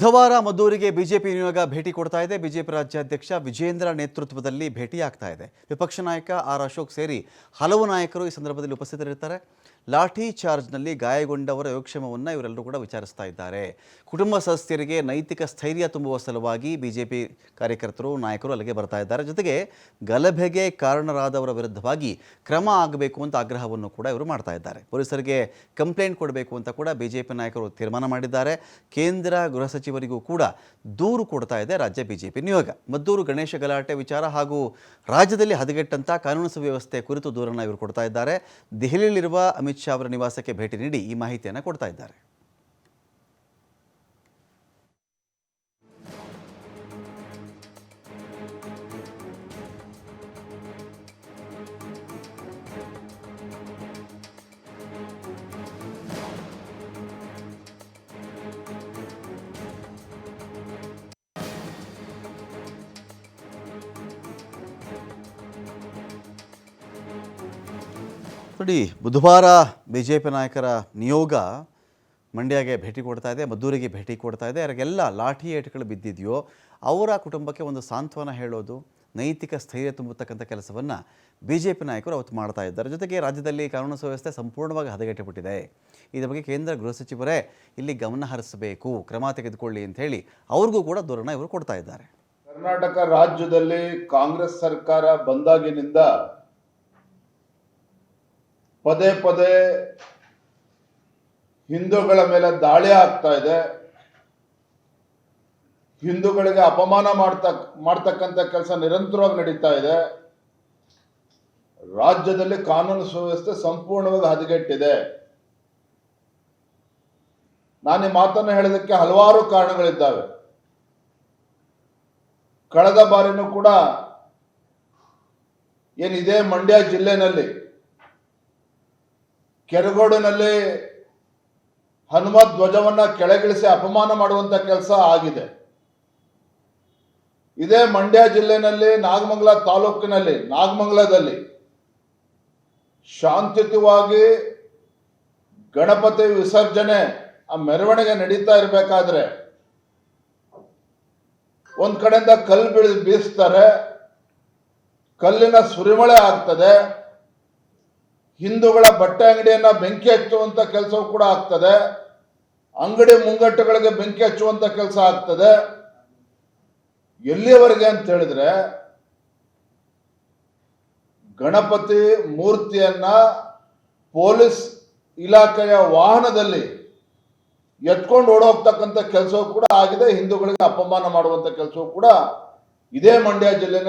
ಬುಧವಾರ ಮದ್ದೂರಿಗೆ ಬಿಜೆಪಿ ನಿಯೋಗ ಭೇಟಿ ಕೊಡ್ತಾ ಇದೆ. ಬಿಜೆಪಿ ರಾಜ್ಯಾಧ್ಯಕ್ಷ ವಿಜೇಂದ್ರ ನೇತೃತ್ವದಲ್ಲಿ ಭೇಟಿಯಾಗ್ತಾ ಇದೆ. ವಿಪಕ್ಷ ನಾಯಕ ಆರ್ ಅಶೋಕ್ ಸೇರಿ ಹಲವು ನಾಯಕರು ಈ ಸಂದರ್ಭದಲ್ಲಿ ಉಪಸ್ಥಿತರಿರ್ತಾರೆ ಲಾಠಿ ಚಾರ್ಜ್ನಲ್ಲಿ ಗಾಯಗೊಂಡವರ ಯೋಗಕ್ಷೇಮವನ್ನು ಇವರೆಲ್ಲರೂ ಕೂಡ ವಿಚಾರಿಸ್ತಾ ಇದ್ದಾರೆ. ಕುಟುಂಬ ಸದಸ್ಯರಿಗೆ ನೈತಿಕ ಸ್ಥೈರ್ಯ ತುಂಬುವ ಸಲುವಾಗಿ ಬಿಜೆಪಿ ಕಾರ್ಯಕರ್ತರು, ನಾಯಕರು ಅಲ್ಲಿಗೆ ಬರ್ತಾ ಇದ್ದಾರೆ. ಜೊತೆಗೆ ಗಲಭೆಗೆ ಕಾರಣರಾದವರ ವಿರುದ್ಧವಾಗಿ ಕ್ರಮ ಆಗಬೇಕು ಅಂತ ಆಗ್ರಹವನ್ನು ಕೂಡ ಇವರು ಮಾಡ್ತಾ ಇದ್ದಾರೆ. ಪೊಲೀಸರಿಗೆ ಕಂಪ್ಲೇಂಟ್ ಕೊಡಬೇಕು ಅಂತ ಕೂಡ ಬಿಜೆಪಿ ನಾಯಕರು ತೀರ್ಮಾನ ಮಾಡಿದ್ದಾರೆ. ಕೇಂದ್ರ ಗೃಹ ಸಚಿವರಿಗೂ ಕೂಡ ದೂರು ಕೊಡ್ತಾ ಇದೆ ರಾಜ್ಯ ಬಿಜೆಪಿ. ನಿಯೋಗ ಮದ್ದೂರು ಗಣೇಶ ಗಲಾಟೆ ವಿಚಾರ ಹಾಗೂ ರಾಜ್ಯದಲ್ಲಿ ಹದಗೆಟ್ಟಂಥ ಕಾನೂನು ಸುವ್ಯವಸ್ಥೆ ಕುರಿತು ದೂರನ್ನು ಇವರು ಕೊಡ್ತಾ ಇದ್ದಾರೆ. ದೆಹಲಿಯಲ್ಲಿರುವ ಅಮಿತ್ ಶಾ ಅವರ ನಿವಾಸಕ್ಕೆ ಭೇಟಿ ನೀಡಿ ಈ ಮಾಹಿತಿಯನ್ನು ಕೊಡ್ತಾ ಇದ್ದಾರೆ. ನೋಡಿ ಬುಧವಾರ ಬಿ ಜೆ ಪಿ ನಾಯಕರ ನಿಯೋಗ ಮಂಡ್ಯಗೆ ಭೇಟಿ ಕೊಡ್ತಾ ಇದೆ, ಮದ್ದೂರಿಗೆ ಭೇಟಿ ಕೊಡ್ತಾ ಇದೆ. ಅವರಿಗೆಲ್ಲ ಲಾಠಿ ಏಟುಗಳು ಬಿದ್ದಿದೆಯೋ ಅವರ ಕುಟುಂಬಕ್ಕೆ ಒಂದು ಸಾಂತ್ವನ ಹೇಳೋದು, ನೈತಿಕ ಸ್ಥೈರ್ಯ ತುಂಬತಕ್ಕಂಥ ಕೆಲಸವನ್ನು ಬಿ ಜೆ ಪಿ ನಾಯಕರು ಅವತ್ತು ಮಾಡ್ತಾ ಇದ್ದಾರೆ. ಜೊತೆಗೆ ರಾಜ್ಯದಲ್ಲಿ ಕಾನೂನು ಸುವ್ಯವಸ್ಥೆ ಸಂಪೂರ್ಣವಾಗಿ ಹದಗೆಟ್ಟುಬಿಟ್ಟಿದೆ. ಇದರ ಬಗ್ಗೆ ಕೇಂದ್ರ ಗೃಹ ಸಚಿವರೇ ಇಲ್ಲಿ ಗಮನ ಹರಿಸಬೇಕು, ಕ್ರಮ ತೆಗೆದುಕೊಳ್ಳಿ ಅಂತ ಹೇಳಿ ಅವ್ರಿಗೂ ಕೂಡ ದೂರನ ಇವರು ಕೊಡ್ತಾ ಇದ್ದಾರೆ. ಕರ್ನಾಟಕ ರಾಜ್ಯದಲ್ಲಿ ಕಾಂಗ್ರೆಸ್ ಸರ್ಕಾರ ಬಂದಾಗಿನಿಂದ ಪದೇ ಪದೇ ಹಿಂದೂಗಳ ಮೇಲೆ ದಾಳಿ ಆಗ್ತಾ ಇದೆ. ಹಿಂದೂಗಳಿಗೆ ಅಪಮಾನ ಮಾಡ್ತಾ, ಮಾಡ್ತಕ್ಕಂಥ ಕೆಲಸ ನಿರಂತರವಾಗಿ ನಡೀತಾ ಇದೆ. ರಾಜ್ಯದಲ್ಲಿ ಕಾನೂನು ಸುವ್ಯವಸ್ಥೆ ಸಂಪೂರ್ಣವಾಗಿ ಹದಗೆಟ್ಟಿದೆ. ನಾನು ಈ ಮಾತನ್ನು ಹೇಳೋದಕ್ಕೆ ಹಲವಾರು ಕಾರಣಗಳಿದ್ದಾವೆ. ಕಳೆದ ಬಾರಿನೂ ಕೂಡ ಏನಿದೆ ಮಂಡ್ಯ ಜಿಲ್ಲೆನಲ್ಲಿ ಕೆರಗೋಡಿನಲ್ಲಿ ಹನುಮ ಧ್ವಜವನ್ನ ಕೆಳಗಿಳಿಸಿ ಅಪಮಾನ ಮಾಡುವಂತ ಕೆಲಸ ಆಗಿದೆ. ಇದೇ ಮಂಡ್ಯ ಜಿಲ್ಲೆನಲ್ಲಿ ನಾಗಮಂಗಲ ತಾಲೂಕಿನಲ್ಲಿ, ನಾಗಮಂಗಲದಲ್ಲಿ ಶಾಂತಿಯುತವಾಗಿ ಗಣಪತಿ ವಿಸರ್ಜನೆ ಆ ಮೆರವಣಿಗೆ ನಡೀತಾ ಇರಬೇಕಾದ್ರೆ ಒಂದ್ ಕಡೆಯಿಂದ ಕಲ್ಲು ಬೀಳ್ ಬೀಸ್ತಾರೆ, ಕಲ್ಲಿನ ಸುರಿಮಳೆ ಆಗ್ತದೆ ಹಿಂದೂಗಳ ಬಟ್ಟೆ ಅಂಗಡಿಯನ್ನ ಬೆಂಕಿ ಹಚ್ಚುವಂತ ಕೆಲಸವೂ ಕೂಡ ಆಗ್ತದೆ. ಅಂಗಡಿ ಮುಂಗಟ್ಟುಗಳಿಗೆ ಬೆಂಕಿ ಹಚ್ಚುವಂತ ಕೆಲಸ ಆಗ್ತದೆ. ಎಲ್ಲಿಯವರೆಗೆ ಅಂತ ಹೇಳಿದ್ರೆ ಗಣಪತಿ ಮೂರ್ತಿಯನ್ನ ಪೊಲೀಸ್ ಇಲಾಖೆಯ ವಾಹನದಲ್ಲಿ ಎತ್ಕೊಂಡು ಓಡೋಗ್ತಕ್ಕಂಥ ಕೆಲಸವೂ ಕೂಡ ಆಗಿದೆ. ಹಿಂದೂಗಳಿಗೆ ಅಪಮಾನ ಮಾಡುವಂತ ಕೆಲಸವೂ ಕೂಡ ಇದೇ ಮಂಡ್ಯ ಜಿಲ್ಲೆನಲ್ಲಿ